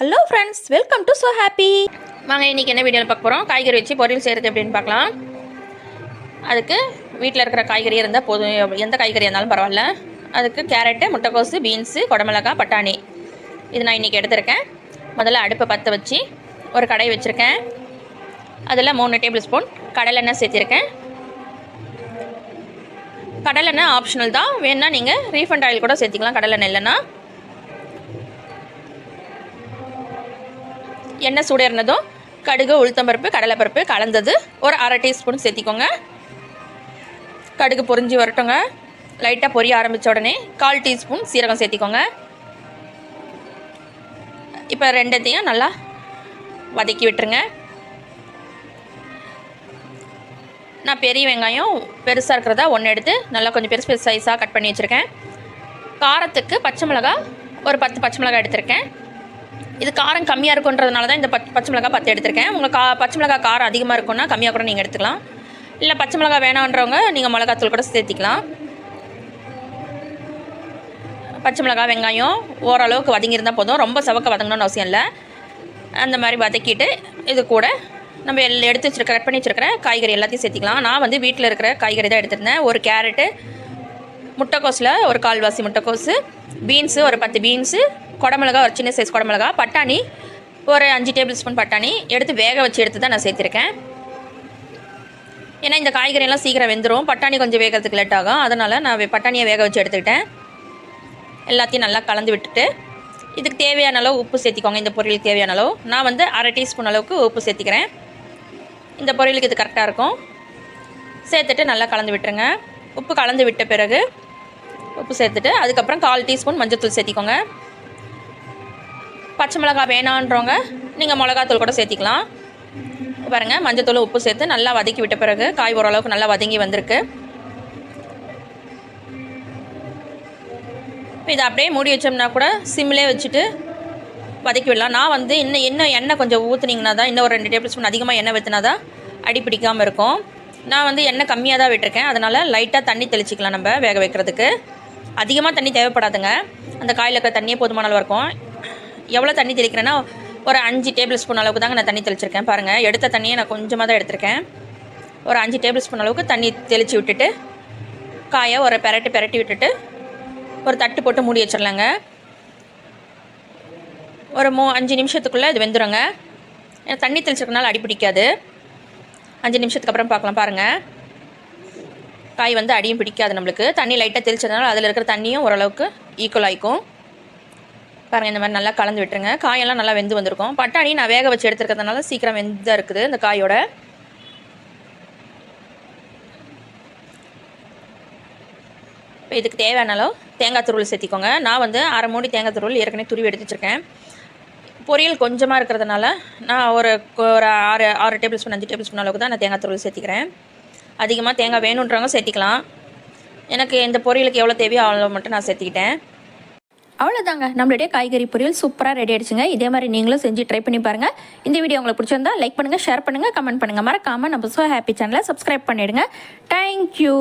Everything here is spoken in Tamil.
Hello friends welcome to so happy வாங்க இன்றைக்கி என்ன வீடியோவில் பார்க்க போகிறோம் காய்கறி வச்சு பொரியல் செய்கிறது எப்படின்னு பார்க்கலாம். அதுக்கு வீட்டில் இருக்கிற காய்கறி இருந்தால் போதும். எந்த காய்கறி இருந்தாலும் பரவாயில்ல. அதுக்கு கேரட்டு முட்டைக்கோசு பீன்ஸு குடமிளகா பட்டாணி. இது நான் இன்றைக்கி எடுத்திருக்கேன். முதல்ல அடுப்பை பற்ற வச்சு ஒரு கடை வச்சுருக்கேன். அதில் மூணு டேபிள் ஸ்பூன் கடலெண்ணெய் சேர்த்திருக்கேன். கடலெண்ணெய் ஆப்ஷனல் தான். வேணால் நீங்கள் ரீஃபண்ட் ஆயில் கூட சேர்த்திக்கலாம். கடலெண்ணெய் இல்லைன்னா. எண்ணெய் சூடேறினதும் கடுகு உளுத்தம்பருப்பு கடலைப்பருப்பு கலந்தது. ஒரு அரை டீஸ்பூன் சேர்த்திக்கோங்க. கடுகு பொரிஞ்சு வரட்டுங்க. லைட்டாக பொரிய ஆரம்பித்த உடனே கால் டீஸ்பூன் சீரகம் சேர்த்திக்கோங்க. இப்போ ரெண்டத்தையும் நல்லா வதக்கி விட்டுருங்க. நான் பெரிய வெங்காயம் பெருசாக இருக்கிறதா ஒன்று எடுத்து நல்லா கொஞ்சம் பெருசு பெருசு சைஸாக கட் பண்ணி வச்சுருக்கேன். காரத்துக்கு பச்சை மிளகா ஒரு பத்து பச்சை மிளகா எடுத்திருக்கேன். இது காரம் கம்மியாக இருக்குன்றதுனால தான் இந்த பச் பச்சை மிளகாய் பத்து எடுத்திருக்கேன். உங்களுக்கு கா பச்சை மிளகாய் காரம் அதிகமாக இருக்குன்னா கம்மியாக கூட நீங்கள் எடுத்துக்கலாம். இல்லை பச்சை மிளகாய் வேணான்றவங்க நீங்கள் மிளகாத்தூள் கூட சேர்த்திக்கலாம். பச்சை மிளகாய் வெங்காயம் ஓரளவுக்கு வதங்கியிருந்தால் போதும். ரொம்ப சவக்க வதங்கணும்னு அவசியம் இல்லை. அந்த மாதிரி வதக்கிட்டு இது கூட நம்ம எல் எடுத்து வச்சுருக்க கட் பண்ணி வச்சுருக்கிற காய்கறி எல்லாத்தையும் சேர்த்திக்கலாம். நான் வந்து வீட்டில் இருக்கிற காய்கறி தான் எடுத்திருந்தேன். ஒரு கேரட்டு முட்டைக்கோஸில் ஒரு கால்வாசி முட்டைக்கோஸு பீன்ஸு ஒரு பத்து பீன்ஸு குடமிளகா ஒரு சின்ன சைஸ் குடமிளகா. பட்டாணி ஒரு அஞ்சு டேபிள் ஸ்பூன் பட்டாணி எடுத்து வேக வச்சு எடுத்து தான் நான் சேர்த்துருக்கேன். ஏன்னா இந்த காய்கறியெல்லாம் சீக்கிரம் வெந்துடும் பட்டாணி கொஞ்சம் வேகிறதுக்கு லேட் ஆகும். அதனால் நான் பட்டாணியை வேக வச்சு எடுத்துக்கிட்டேன். எல்லாத்தையும் நல்லா கலந்து விட்டுட்டு இதுக்கு தேவையான அளவு உப்பு சேர்த்திக்கோங்க. இந்த பொரியலுக்கு தேவையான அளவு. நான் வந்து அரை டீஸ்பூன் அளவுக்கு உப்பு சேர்த்திக்கிறேன். இந்த பொரியலுக்கு இது கரெக்டாக இருக்கும். சேர்த்துட்டு நல்லா கலந்து விட்டுருங்க. உப்பு கலந்து விட்ட பிறகு உப்பு சேர்த்துட்டு அதுக்கப்புறம் கால் டீஸ்பூன் மஞ்சள்தூள் சேர்த்திக்கோங்க. பச்சை மிளகாய் வேணான்றவங்க நீங்கள் மிளகாத்தூள் கூட சேர்த்திக்கலாம். பாருங்கள் மஞ்சத்தூள் உப்பு சேர்த்து நல்லா வதக்கி விட்ட பிறகு காய் ஓரளவுக்கு நல்லா வதங்கி வந்திருக்கு. இப்போ இதை அப்படியே மூடி வச்சோம்னா கூட சிம்லே வச்சுட்டு வதக்கி விடலாம். நான் வந்து இன்னும் இன்னும் எண்ணெய் கொஞ்சம் ஊற்றுனீங்கன்னா தான் இன்னும் ஒரு ரெண்டு டேபிள் ஸ்பூன் அதிகமாக எண்ணெய் ஊற்றினா தான் அடி பிடிக்காமல் இருக்கும். நான் வந்து எண்ணெய் கம்மியாக தான் விட்டுருக்கேன். அதனால் லைட்டாக தண்ணி தெளிச்சிக்கலாம் நம்ம வேக வைக்கிறதுக்கு. அதிகமாக தண்ணி தேவைப்படாதுங்க. அந்த காயில் இருக்கிற தண்ணியே போதுமான அளவு இருக்கும். எவ்வளோ தண்ணி தெளிக்கிறேன்னா ஒரு அஞ்சு டேபிள் ஸ்பூன் அளவுக்கு தாங்க நான் தண்ணி தெளிச்சிருக்கேன். பாருங்கள் எடுத்த தண்ணியை நான் கொஞ்சமாக தான் எடுத்திருக்கேன். ஒரு அஞ்சு டேபிள் ஸ்பூன் அளவுக்கு தண்ணி தெளித்து விட்டுட்டு காயை ஒரு பெரட்டு பெரட்டி விட்டுட்டு ஒரு தட்டு போட்டு மூடி வச்சிடலாங்க ஒரு மூ அஞ்சு நிமிஷத்துக்குள்ளே இது வெந்துடுங்க ஏன்னா தண்ணி தெளிச்சிருக்கனால அடி பிடிக்காது. அஞ்சு நிமிஷத்துக்கு அப்புறம் பார்க்கலாம் பாருங்கள் காய் வந்து அடியும் பிடிக்காது நம்மளுக்கு. தண்ணி லைட்டாக தெளிச்சதுனால அதில் இருக்கிற தண்ணியும் ஓரளவுக்கு ஈக்குவல் ஆகிக்கும் பாருங்கள் இந்த மாதிரி நல்லா கலந்து விட்டுருங்க. காயெல்லாம் நல்லா வெந்து வந்திருக்கும். பட்டாணி நான் வேக வச்சு எடுத்துருக்கிறதுனால சீக்கிரம் வெந்தாக இருக்குது இந்த காயோட. இப்போ இதுக்கு தேவையான தேங்காய் துருள் சேர்த்திக்கோங்க. நான் வந்து அரை மூடி தேங்காய் துருள் ஏற்கனவே துருவி எடுத்து வச்சுருக்கேன். பொரியல் கொஞ்சமாக இருக்கிறதுனால நான் ஒரு ஒரு ஆறு ஆறு டேபிள் ஸ்பூன் அஞ்சு டேபிள் ஸ்பூன் அளவுக்கு தான் நான் தேங்காய் துருள் சேர்த்திக்கிறேன். அதிகமாக தேங்காய் வேணுன்றவங்க சேர்த்திக்கலாம். எனக்கு இந்த பொரியலுக்கு எவ்வளோ தேவையோ அவ்வளோ மட்டும் நான் சேர்த்திக்கிட்டேன். அவ்வளோதாங்க நம்மளுடைய காய்கறி பொரியல் சூப்பராக ரெடி ஆயிடுச்சுங்க. இதே மாதிரி நீங்களும் செஞ்சு ட்ரை பண்ணி பாருங்கள் இந்த வீடியோ உங்களுக்கு பிடிச்சிருந்தா லைக் பண்ணுங்கள் ஷேர் பண்ணுங்கள் கமெண்ட் பண்ணுங்கள் மறக்காமல் நம்ம ஸோ ஹாப்பி சேனலை சப்ஸ்கிரைப் பண்ணிவிடுங்க தேங்க்யூ